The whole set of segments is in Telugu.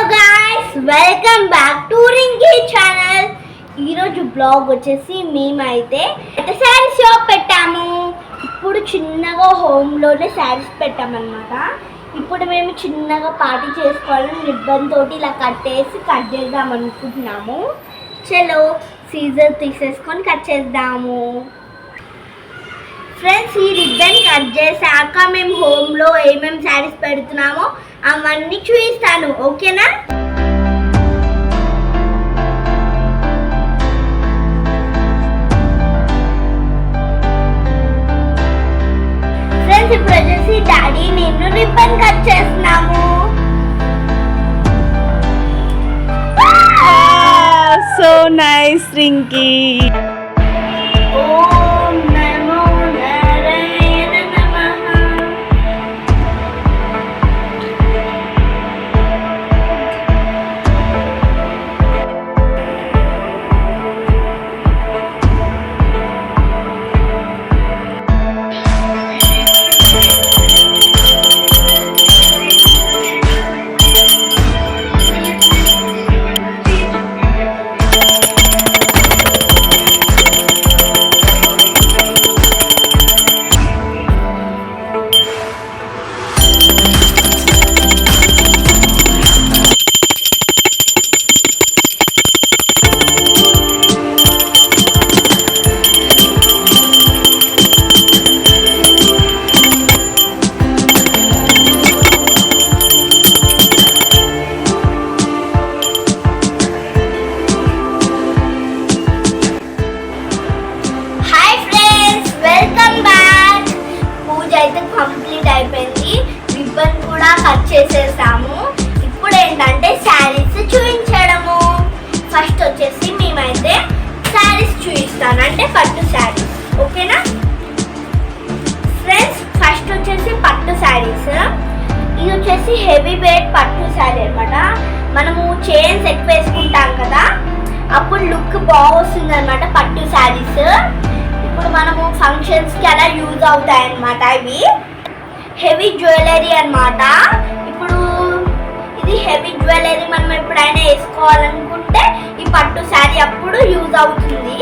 Hello guys welcome back to Rinky channel ఈరోజు బ్లాగ్ వచ్చేసి మేమైతే అయితే శారీస్ షాప్ పెట్టాము. ఇప్పుడు చిన్నగా హోమ్లోనే శారీస్ పెట్టామన్నమాట. ఇప్పుడు మేము చిన్నగా పార్టీ చేసుకోవాలని రిబ్బన్ తోటి ఇలా కట్టేసి కట్ చేద్దాం అనుకుంటున్నాము. చలో సీజర్ తీసేసుకొని కట్ చేద్దాము. ఫ్రెండ్స్ ఈ రిబ్బన్ కట్ చేశాక మేము హోమ్లో ఏమేమి శారీస్ పెడుతున్నామో అవన్నీ చూపిస్తాను ఓకేనా? ఫ్రెండ్స్ ఇప్పుడు వచ్చేసి డాడీ నేను రిబ్బన్ కట్ చేస్తున్నాము. సో నైస్ రింకీ అంటే పట్టు శారీస్ ఓకేనా ఫ్రెండ్స్ ఫస్ట్ వచ్చేసి పట్టు శారీస్ ఇది వచ్చేసి హెవీ వెయిట్ పట్టు శారీ అనమాట మనము చైన్స్ ఎక్కువ వేసుకుంటాం కదా అప్పుడు లుక్ బాగొస్తుంది అనమాట పట్టు శారీస్ ఇప్పుడు మనము ఫంక్షన్స్కి అలా యూజ్ అవుతాయి అన్నమాట ఇవి. హెవీ జ్యువెలరీ అన్నమాట. ఇప్పుడు ఇది హెవీ జ్యువెలరీ మనం ఎప్పుడైనా వేసుకోవాలనుకుంటే ఈ పట్టు శారీ అప్పుడు యూజ్ అవుతుంది.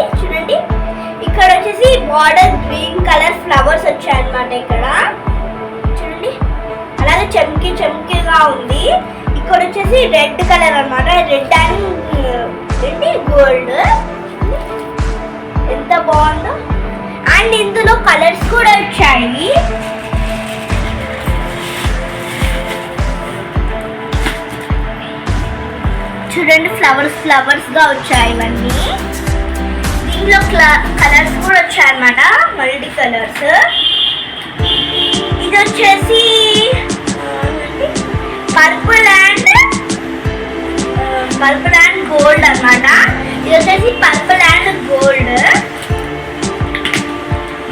ఇక్కడ వచ్చేసి బార్డర్ గ్రీన్ కలర్ ఫ్లవర్స్ వచ్చాయి అనమాట ఇక్కడ. చూడండి. అలాగే చెంకి చెంకిగా ఉంది. ఇక్కడ వచ్చేసి రెడ్ కలర్ అన్నమాట. రెడ్ అండ్ uh, ఏంటి? గోల్డ్ ఎంత బాగుందో. అండ్ ఇందులో కలర్స్ కూడా వచ్చాయి. చూడండి ఫ్లవర్స్ ఫ్లవర్స్గా వచ్చాయి ఇవన్నీ. దీనిలో కలర్ వచ్చాయి అన్నమాట మల్టీ కలర్స్. ఇది వచ్చేసి purple and purple and gold అన్నమాట. ఇది వచ్చేసి పర్పుల్ అండ్ గోల్డ్.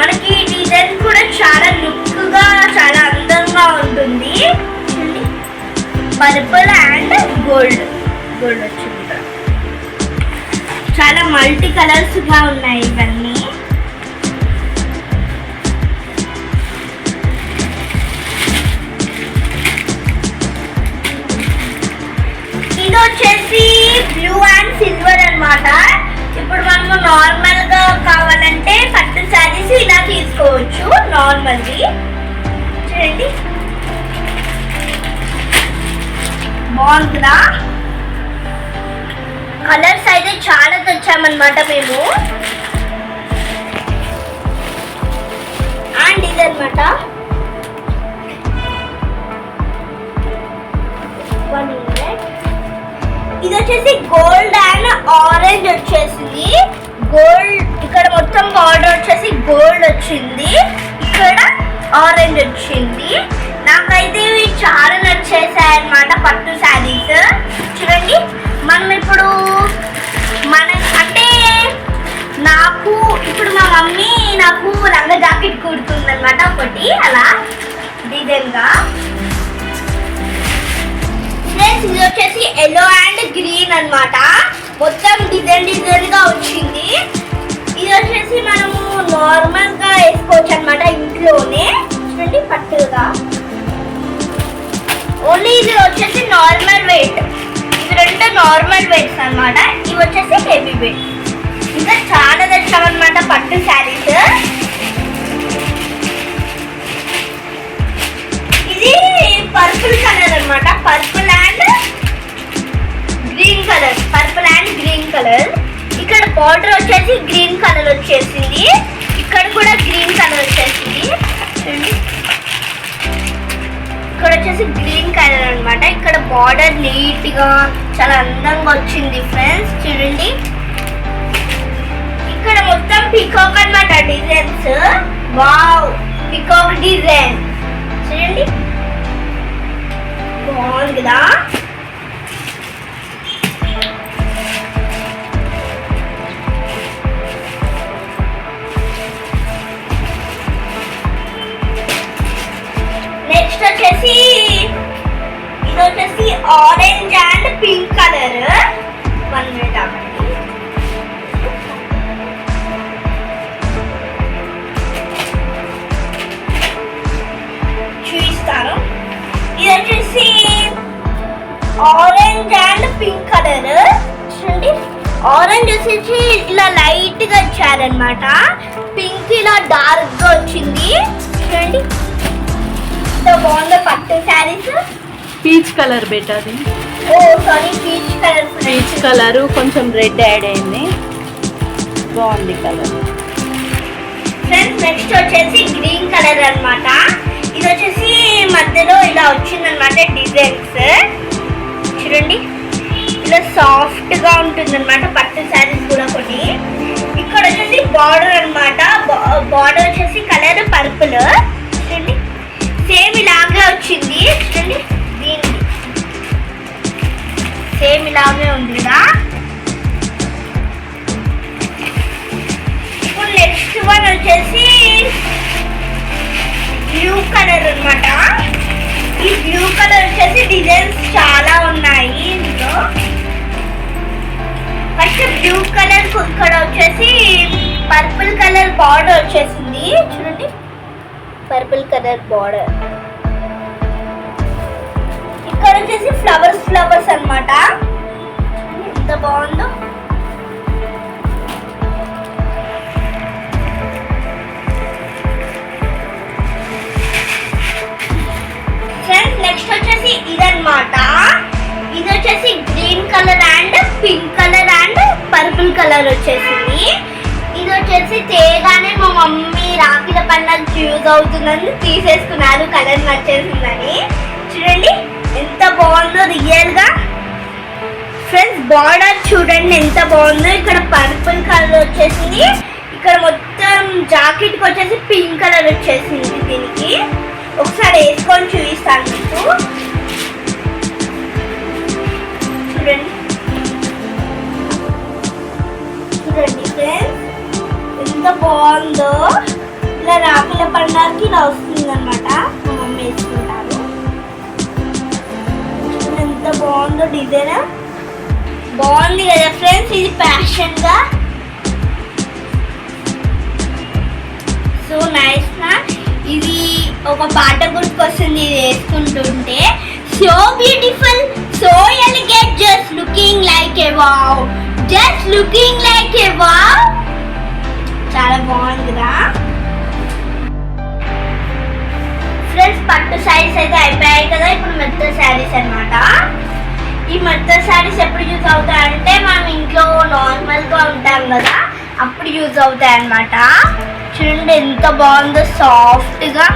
మనకి డిజైన్ కూడా చాలా లుక్గా చాలా అందంగా ఉంటుంది. Purple and gold. గోల్డ్ వచ్చింది. చాలా మల్టీ కలర్స్గా ఉన్నాయి ఇవన్నీ. వచ్చేసి బ్లూ అండ్ సిల్వర్ అన్నమాట. ఇప్పుడు మనము నార్మల్గా కావాలంటే పట్టు శారీస్ ఇలా తీసుకోవచ్చు నార్మల్ది చూడండి. బాగుంటుందా కలర్స్ అయితే చాలా తెచ్చామన్నమాట మేము. అండ్ ఇదన్నమాట ఇది వచ్చేసి గోల్డ్ అండ్ ఆరెంజ్ వచ్చేసింది. గోల్డ్ ఇక్కడ మొత్తం బార్డర్ వచ్చేసి గోల్డ్ వచ్చింది. ఇక్కడ ఆరెంజ్ వచ్చింది. నాకైతే ఇవి చాలా నచ్చేసాయి అనమాట పట్టు శారీస్. చూడండి మనం ఇప్పుడు మన అంటే నాకు ఇప్పుడు మా మమ్మీ నాకు రంగ జాకెట్ కుడుతుంది అనమాట ఒకటి అలా డిజైన్గా. ఫ్రెండ్స్ ఇది వచ్చేసి ఎల్లో అండ్ గ్రీన్ అన్నమాట. మొత్తం డిజైన్ డిజైన్గా వచ్చింది. ఇది వచ్చేసి మనము నార్మల్గా వేసుకోవచ్చు అనమాట ఇంట్లోనే. చూడండి పట్టుగా. ఓన్లీ ఇది వచ్చేసి నార్మల్ వెయిట్ ఇది రెండు నార్మల్ వెయిట్స్ అనమాట ఇవి వచ్చేసి హెవీ వెయిట్ ఇంకా చాలా తెచ్చామన్నమాట పట్టు శారీస్. పర్పుల్ కలర్ అనమాట purple and green colour. Purple and green colour. ఇక్కడ బార్డర్ వచ్చేసి గ్రీన్ కలర్ వచ్చేసింది. ఇక్కడ కూడా గ్రీన్ కలర్ వచ్చేసింది. చూడండి. ఇక్కడ వచ్చేసి గ్రీన్ కలర్ అనమాట ఇక్కడ బార్డర్ నీట్గా చాలా అందంగా వచ్చింది ఫ్రెండ్స్ చూడండి. ఇక్కడ మొత్తం పికాక్ అన్నమాట డిజైన్స్ వావ్ పికాక్ డిజైన్ చూడండి. బాగుంది కదా? నెక్స్ట్ వచ్చేసి ఇది వచ్చేసి orange and pink colour one minute అవ్వండి ఆరెంజ్ అండ్ పింక్ కలర్ చూడండి. ఆరెంజ్ వచ్చేసి ఇలా లైట్గా ఇచ్చారనమాట పింక్ ఇలా డార్క్గా వచ్చింది. చూడండి. ఎంత బాగుందో పట్టు sarees. Peach colour better oh sorry peach colour peach colour కొంచెం రెడ్ యాడ్ అయింది. బాగుంది కలర్ ఫ్రెండ్స్ నెక్స్ట్ వచ్చేసి గ్రీన్ కలర్ అన్నమాట. ఇది వచ్చేసి మధ్యలో ఇలా వచ్చిందనమాట డిజైన్స్ చూడండి ఇలా సాఫ్ట్గా ఉంటుంది అనమాట పట్టు శారీస్ కూడా కొన్ని. బార్డర్ ఇక్కడ వచ్చేసి ఫ్లవర్స్ ఫ్లవర్స్ అన్నమాట. ఎంత బాగుందో. ఫ్రెండ్స్ నెక్స్ట్ వచ్చేసి ఇదన్నమాట. ఇది వచ్చేసి green colour and pink colour and purple colour వచ్చేసింది. ఇది వచ్చేసి తేగానే మా మమ్మీ రాఖీల పండుగ యూజ్ అవుతుందని తీసేసుకున్నారు. కలర్ వచ్చేసిందని చూడండి ఎంత బాగుందో రియల్గా. ఫ్రెండ్స్ బార్డర్ చూడండి ఎంత బాగుందో. ఇక్కడ పర్పుల్ కలర్ వచ్చేసింది. ఇక్కడ మొత్తం జాకెట్కి వచ్చేసి పింక్ కలర్ వచ్చేసింది దీనికి. ఒకసారి వేసుకొని చూపిస్తాను మీకు. చూడండి. చూడండి ఫ్రెండ్స్ ఎంత బాగుందో. ఇట్లా రాఖీల పండుగకి ఇలా వస్తుంది అనమాట మా మమ్మీ వేసుకుంటారు. ఎంత బాగుందో డిజైన్. బాగుంది కదా ఫ్రెండ్స్ ఇది ఫ్యాషన్గా సో నైస్ నా. ఇది ఒక పాట గుర్తుకొస్తుంది ఇది వేసుకుంటుంటే. So beautiful so elegant just looking like a wow just looking like a wow చాలా బాగుంది కదా. ఫ్రెండ్స్ పట్టు శారీస్ అయితే అయిపోయాయి కదా ఇప్పుడు మెత్త శారీస్ అన్నమాట. ఈ మెత్త శారీస్ ఎప్పుడు యూజ్ అవుతాయంటే మనం ఇంట్లో నార్మల్గా ఉంటాం కదా అప్పుడు యూజ్ అవుతాయి అన్నమాట చూడండి ఎంత బాగుందో సాఫ్ట్గా.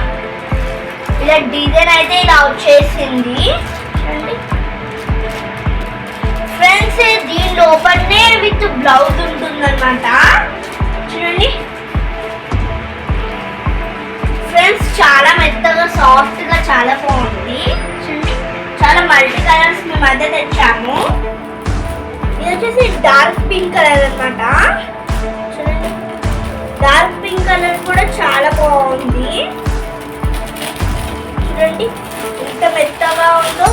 ఇలా డిజైన్ అయితే ఇలా వచ్చేసింది. చూడండి. ఫ్రెండ్స్ దీని లోపలనే విత్ బ్లౌజ్ ఉంటుందన్నమాట. చాలా బాగుంది. చూడండి చాలా మల్టీ కలర్స్ మేము అదే తెచ్చాము. ఇది వచ్చేసి డార్క్ పింక్ కలర్ అనమాట చూడండి. డార్క్ పింక్ కలర్ కూడా చాలా బాగుంది. చూడండి. ఎంత మెత్తగా ఉందో.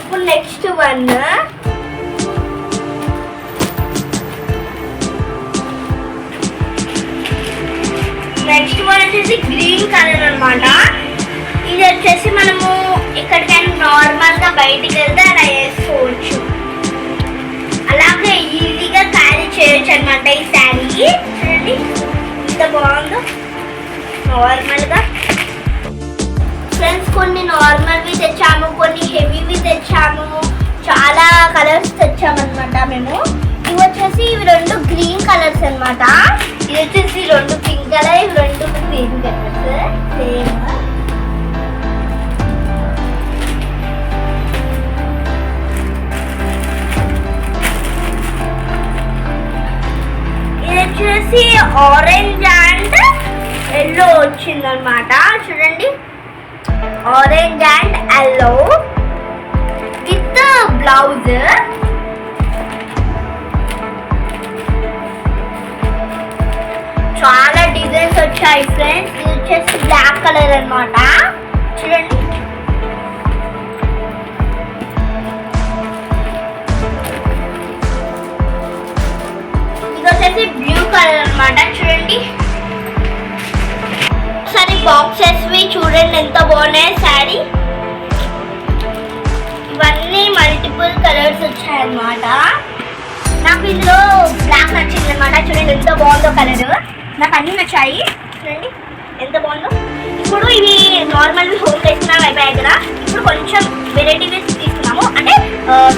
ఇప్పుడు నెక్స్ట్ వన్. నెక్స్ట్ వన్ వచ్చేసి గ్రీన్ కలర్ అనమాట ఇది వచ్చేసి మనము ఎక్కడికైనా నార్మల్గా బయటికి వెళ్తే అలా వేసుకోవచ్చు. అలాగే ఈజీగా క్యారీ చేయొచ్చు అనమాట ఈ శారీ చూడండి ఇంత బాగుందో. నార్మల్గా. ఫ్రెండ్స్ కొన్ని నార్మల్వి తెచ్చాము కొన్ని హెవీవి తెచ్చాము. చాలా కలర్స్ తెచ్చామన్నమాట మేము. ఇవి వచ్చేసి ఇవి రెండు గ్రీన్ కలర్స్ అన్నమాట. ఇది వచ్చేసి రెండు పింక్ కలర్ ఇవి రెండు గ్రీన్ కలర్స్ సేమ్. ఇది వచ్చేసి ఆరెంజ్ అండ్ ఎల్లో వచ్చిందనమాట చూడండి. Orange and yellow with blouse చాలా డిజైన్స్ వచ్చాయి ఫ్రెండ్స్. ఇది వచ్చేసి బ్లాక్ కలర్ అన్నమాట. చూడండి. ఇది వచ్చేసి బ్లూ కలర్ అన్నమాట. చూడండి. ఒకసారి బాక్సెస్ చూడండి ఎంత బాగున్నాయి శారీ. ఇవన్నీ మల్టిపుల్ కలర్స్ వచ్చాయన్నమాట నాకు ఇందులో బ్లాక్ నచ్చింది అనమాట చూడండి ఎంత బాగుందో కలర్. నాకు అన్ని నచ్చాయి చూడండి ఎంత బాగుందో. ఇప్పుడు ఇవి నార్మల్ హోమ్ వేసుకున్నాం అయిపోయాయి కదా ఇప్పుడు కొంచెం వెరైటీ తీసుకున్నాము. అంటే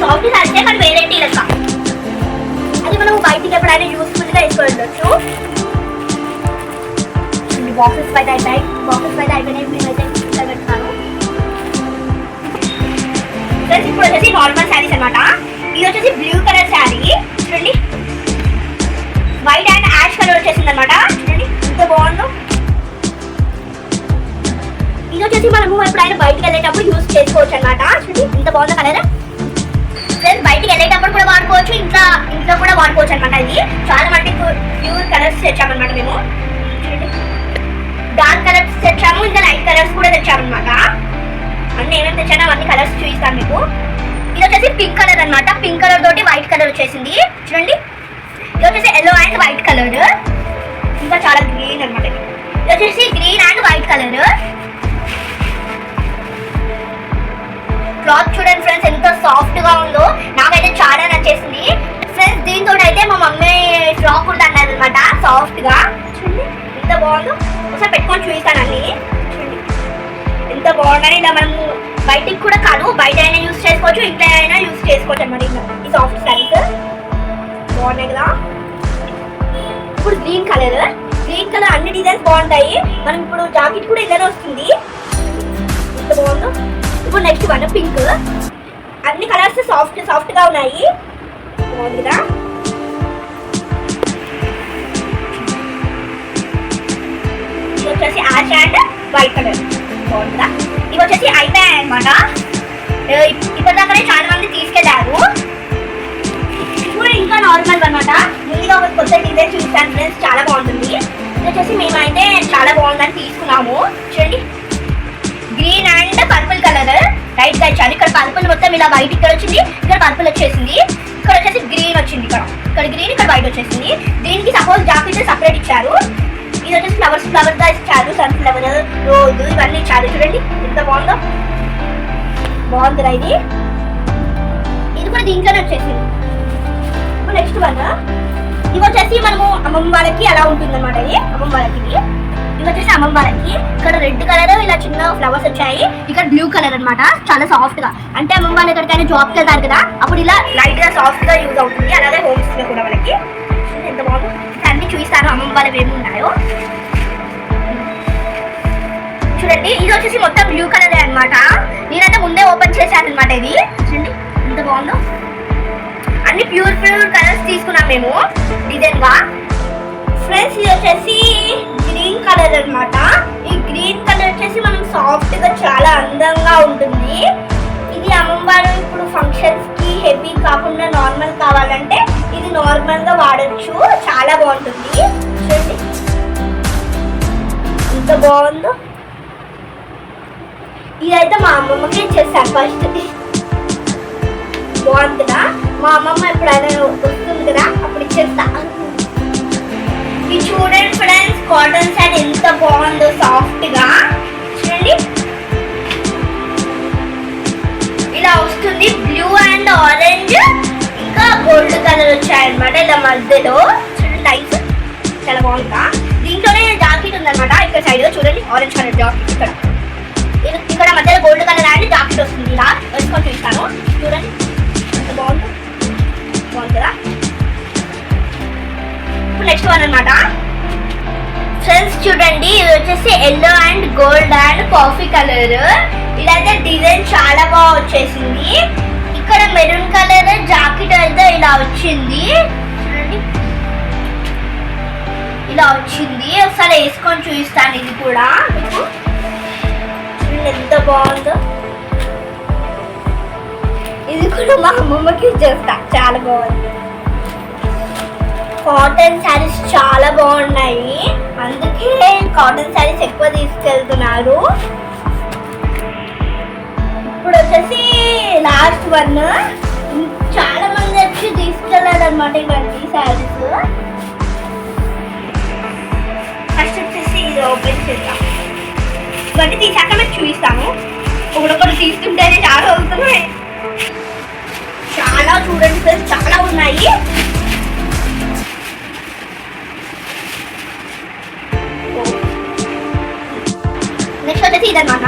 సాఫ్ట్ అంటే కానీ వెరైటీ లెక్క. అది మనం బయటికి ఎప్పుడైనా యూస్ఫుల్గా వేసుకోవచ్చు. బాక్సెస్ బయట అయిపోయాయి. బాక్సెస్ బయట అయిపోయినాయి. మేమైతే అయితే పెట్టుకున్నాను ఇప్పుడు వచ్చేసి నార్మల్ శారీస్ అన్నమాట. బాగుంది కలర్ ఫ్రెండ్స్ బయటికి వెళ్ళేటప్పుడు కూడా వాడుకోవచ్చు ఇంట్లో ఇంట్లో కూడా వాడుకోవచ్చు అనమాట ఇది. చాలా మంది ప్యూర్ కలర్స్ తెచ్చామన్నమాట మేము. డార్క్ కలర్స్ తెచ్చాము ఇంకా లైట్ కలర్స్ కూడా తెచ్చామన్నమాట. అన్ని ఏమేమి తెచ్చానో అవన్నీ కలర్స్ చూపిస్తాను మీకు. ఇది వచ్చేసి పింక్ కలర్ అన్నమాట. పింక్ కలర్ తోటి వైట్ కలర్ వచ్చేసింది. చూడండి. ఇది వచ్చేసి ఎల్లో అండ్ వైట్ కలర్ ఇంకా చాలా గ్రీన్ అన్నమాట ఇది. వచ్చేసి green and white colour cloth చూడండి ఫ్రెండ్స్ ఎంత సాఫ్ట్గా ఉందో. నాకైతే చాలా నచ్చేసింది. ఫ్రెండ్స్ దీంతో అయితే మా మమ్మీ ఫ్రాక్ కూడా అన్నది అనమాట సాఫ్ట్గా. చూడండి ఎంత బాగుందో. ఒకసారి పెట్టుకొని చూపిస్తానండి. చూడండి ఎంత బాగుందని ఇలా మనము బయటికి కూడా కాదు బయట అయినా యూస్ చేసుకోవచ్చు ఇంట్లో అయినా యూస్ చేసుకోవచ్చు అనమాట ఈ సాఫ్ట్ శారీస్ బాగున్నాయి కదా. ఇప్పుడు గ్రీన్ కలర్ గ్రీన్ కలర్ అన్ని డిజైన్స్ బాగుంటాయి. మనం ఇప్పుడు జాకెట్ కూడా ఇలానే వస్తుంది. ఎంత బాగుందో. ఇప్పుడు నెక్స్ట్ వన్ పింక్ అన్ని కలర్స్ సాఫ్ట్ సాఫ్ట్గా ఉన్నాయి. బాగుంది కదా ఇది వచ్చేసి యాష్ అండ్ వైట్ కలర్ బాగుందా? ఇవి వచ్చేసి అయిపోయాయి అనమాట ఇప్పటిదాకా చాలా మంది తీసుకెళ్ళారు. ఇప్పుడు ఇంకా నార్మల్ అనమాట ముందుగా ఒక కొత్త డిజైన్ చూసాను ఫ్రెండ్స్ చాలా బాగుంటుంది. ఇది వచ్చేసి మేమైతే చాలా బాగుందని తీసుకున్నాము. చూడండి. గ్రీన్ అండ్ రైట్గా ఇచ్చారు ఇక్కడ పర్పుల్ మొత్తం ఇలా వైట్ ఇక్కడ వచ్చింది ఇక్కడ పర్పుల్ వచ్చేసింది. ఇక్కడ వచ్చేసి గ్రీన్ వచ్చింది ఇక్కడ. ఇక్కడ గ్రీన్ ఇక్కడ వైట్ వచ్చేసింది. దీనికి సపోజ్ జాకెట్ సపరేట్ ఇచ్చారు. ఇది వచ్చేసి ఫ్లవర్స్ ఫ్లవర్గా ఇచ్చారు. సన్ ఫ్లవర్ రోజు ఇవన్నీ ఇచ్చారు. చూడండి ఎంత బాగుందో. బాగుందిరా ఇది. ఇది కూడా దీంట్లోనే వచ్చేసింది. నెక్స్ట్ వన్ ఇవి వచ్చేసి మనము అమ్మమ్మ వాళ్ళకి అలా ఉంటుంది అనమాట ఇది. అమ్మమ్మ వాళ్ళకి ఇది వచ్చేసి అమ్మమ్మ వాళ్ళకి ఇక్కడ రెడ్ కలర్ ఇలా చిన్న ఫ్లవర్స్ వచ్చాయి. ఇక్కడ బ్లూ కలర్ అనమాట చాలా సాఫ్ట్గా. అంటే అమ్మమ్మ వాళ్ళు ఎక్కడికైనా జాబ్ వెళ్తారు కదా అప్పుడు ఇలా లైట్గా సాఫ్ట్గా యూజ్ అవుతుంది. అలాగే హోమ్స్లో కూడా వాళ్ళకి. ఎంత బాగుందో. అన్ని చూపిస్తాను అమ్మమ్మ వాళ్ళవి ఏమి ఉన్నాయో. చూడండి ఇది వచ్చేసి మొత్తం బ్లూ కలర్ అనమాట నేనైతే ముందే ఓపెన్ చేశాను అనమాట ఇది. చూడండి ఎంత బాగుందో. అన్ని ప్యూర్ ప్యూర్ కలర్స్ తీసుకున్నాం మేము డిజైన్గా. ఫ్రెండ్స్ ఇది వచ్చేసి కలర్ అనమాట ఈ గ్రీన్ కలర్ వచ్చేసి మనం సాఫ్ట్గా చాలా అందంగా ఉంటుంది. ఇది అమ్మమ్మ వాళ్ళు ఇప్పుడు ఫంక్షన్స్కి హెవీ కాకుండా నార్మల్ కావాలంటే ఇది నార్మల్గా వాడచ్చు. చాలా బాగుంటుంది. చూడండి. ఎంత బాగుందో. ఇదైతే మా అమ్మమ్మకి ఇచ్చేసాను ఫస్ట్ బాగుంటుందా మా అమ్మమ్మ ఎప్పుడైనా వస్తుంది కదా అప్పుడు ఇచ్చేస్తా. which cotton in the box. Yellow and gold and coffee colour ఇదైతే డిజైన్ చాలా బాగా వచ్చేసింది. ఇక్కడ మెరూన్ కలర్ జాకెట్ అయితే ఇలా వచ్చింది. చూడండి. ఇలా వచ్చింది. ఒకసారి వేసుకొని చూపిస్తాను ఇది కూడా మీకు. ఎంత బాగుందో. ఇది కూడా మా అమ్మమ్మకి చేస్తా. చాలా బాగుంది. కాటన్ శారీస్ చాలా బాగున్నాయి. అందుకే కాటన్ శారీస్ ఎక్కువ తీసుకెళ్తున్నారు. ఇప్పుడు వచ్చేసి లాస్ట్ వన్ చాలా మంది వచ్చి తీసుకెళ్ళారు అనమాట ఇవన్నీ శారీస్ ఫస్ట్ వచ్చేసి ఇది ఓపెన్ చేద్దాం. ఇవన్నీ తీసాక మేము చూపిస్తాము ఒకడొకటి తీసుకుంటేనే చాలా అవుతున్నాయి. చాలా చూడండి చాలా ఉన్నాయి. ఇది అనమాట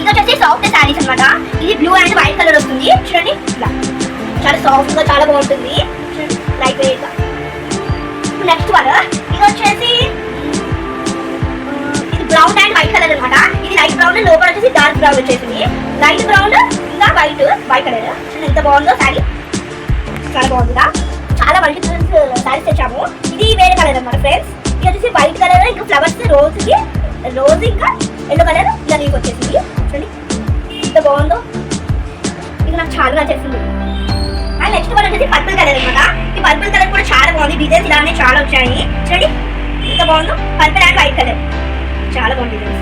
ఇది వచ్చేసి సాఫ్ట్ శారీస్ అన్నమాట. ఇది బ్లూ అండ్ వైట్ కలర్ వస్తుంది. చూడండి ఇలా. చాలా సాఫ్ట్గా చాలా బాగుంటుంది. లైట్ వెయిట్గా. నెక్స్ట్ వన్ ఇది వచ్చేసి ఇది బ్రౌన్ అండ్ వైట్ కలర్ అనమాట ఇది లైట్ బ్రౌన్ లోపల వచ్చేసి డార్క్ బ్రౌన్ వచ్చేసింది. లైట్ బ్రౌన్ ఇంకా వైట్ వైట్ కలర్ చూడండి ఎంత బాగుందో శారీ. చాలా బాగుందిగా చాలా మల్టీ కలర్స్ శారీస్ తెచ్చాము. ఇది వేరే కలర్ అనమాట ఫ్రెండ్స్ ఇది వచ్చేసి వైట్ కలర్ ఇంకా ఫ్లవర్స్ రోజుకి రోజు ఇంకా ఎల్లో కలర్ ఇలా నీకు వచ్చేసింది. చూడండి ఎంత బాగుందో. ఇది నాకు చాలా నచ్చేసింది. అండ్ నెక్స్ట్ వన్ వచ్చేసి పర్పుల్ కలర్ అనమాట ఈ పర్పుల్ కలర్ కూడా చాలా బాగుంది. డిజైన్స్ ఇలానే చాలా వచ్చాయి. చూడండి ఎంత బాగుందో. పర్పుల్ అండ్ వైట్ కలర్ చాలా బాగుంది డిజైన్స్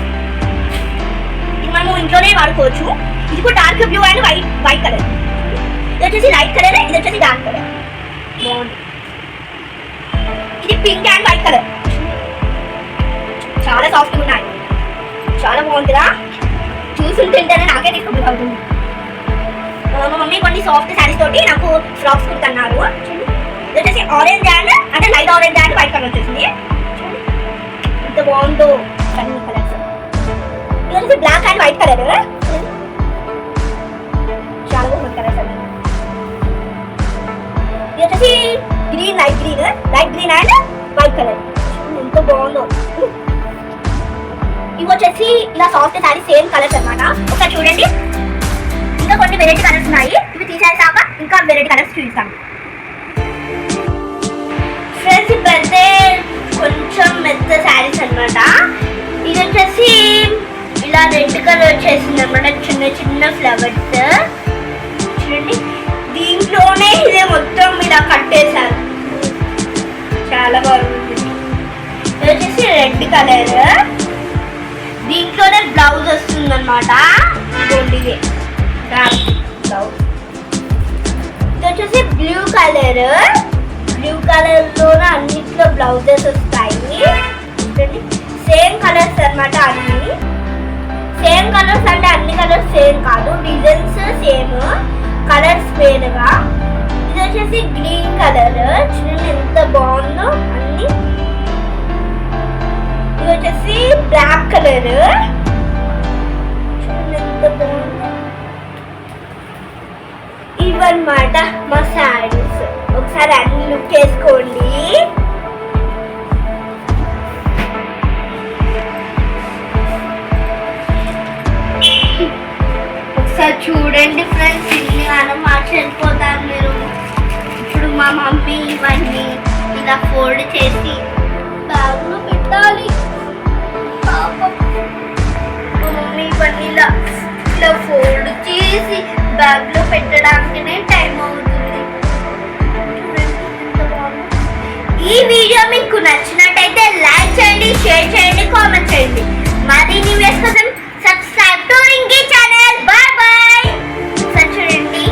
ఇది మనము ఇంట్లోనే వాడుకోవచ్చు. ఇది కూడా dark blue and white white colour ఇది వచ్చేసి లైట్ కలర్ ఇది వచ్చేసి డార్క్ కలర్ బాగుంది. ఇది పింక్ అండ్ వైట్ కలర్ చాలా సాఫ్ట్ బాగుంటుందా చాలా బాగుందిరా చూసుంటుంటేనే నాకే డిస్కౌంట్ అవుతుంది. మా మమ్మీ కొన్ని సాఫ్ట్ శారీస్ తోటి నాకు ఫ్రాక్స్ కుడుతున్నారు వచ్చేసి ఆరెంజ్ అండ్ అంటే light orange and white colour వచ్చేసింది. ఎంత బాగుందో. కలర్ కలర్స్ ఇది వచ్చేసి బ్లాక్ అండ్ వైట్ కలర్ చాలా బాగుంది కలర్స్ ఇది వచ్చేసి green light green light green and white colour ఎంత బాగుందో. ఇవి వచ్చేసి ఇలా సాఫ్ట్ శారీ సేమ్ కలర్స్ అనమాట ఒకసారి చూడండి. ఇంకా కొన్ని వెరైటీ కలర్స్ ఉన్నాయి. ఇవి తీసేసాక ఇంకా వెరైటీ కలర్స్ చూపిస్తాం ఫ్రెండ్స్ ఇప్పుడైతే కొంచెం మెత్త శారీస్ అన్నమాట. ఇది వచ్చేసి ఇలా రెడ్ కలర్ వచ్చేసింది అనమాట చిన్న చిన్న ఫ్లవర్స్ చూడండి. దీంట్లోనే ఇదే మొత్తం ఇలా కట్టేశారు చాలా బాగుంది. ఇది వచ్చేసి రెడ్ కలర్ దీంట్లోనే బ్లౌజ్ వస్తుంది అనమాట ఇదే. బ్లౌజ్ ఇది వచ్చేసి బ్లూ కలర్ బ్లూ కలర్లోనే అన్నిట్లో బ్లౌజెస్ వస్తాయి. సేమ్ కలర్స్ అన్నమాట అన్ని. సేమ్ కలర్స్ అంటే అన్ని కలర్స్ సేమ్ కాదు. డిజైన్స్ సేమ్ కలర్స్ వేరుగా. ఇది వచ్చేసి గ్రీన్ కలర్ చూడండి ఎంత బాగుందో. అన్ని ఇది వచ్చేసి బ్లాక్ కలర్. ఇవన్నమాట మా శారీస్. ఒకసారి అన్ని లుక్ వేసుకోండి ఒకసారి చూడండి ఫ్రెండ్స్ ఇన్ని మనం మార్చిపోతారు మీరు. ఇప్పుడు మా మమ్మీ ఇవన్నీ ఇలా ఫోల్డ్ చేసి బ్యాగ్లో పెట్టాలి. మమ్మీ పని ఇలా ఇలా ఫోల్డ్ చేసి బ్యాగ్లో పెట్టడానికినే టైం అవుతుంది. ఈ వీడియో మీకు నచ్చినట్టయితే లైక్ చేయండి షేర్ చేయండి కామెంట్ చేయండి. మాది న్యూస్ కోసం subscribe to Rinky channel bye bye సరే చూడండి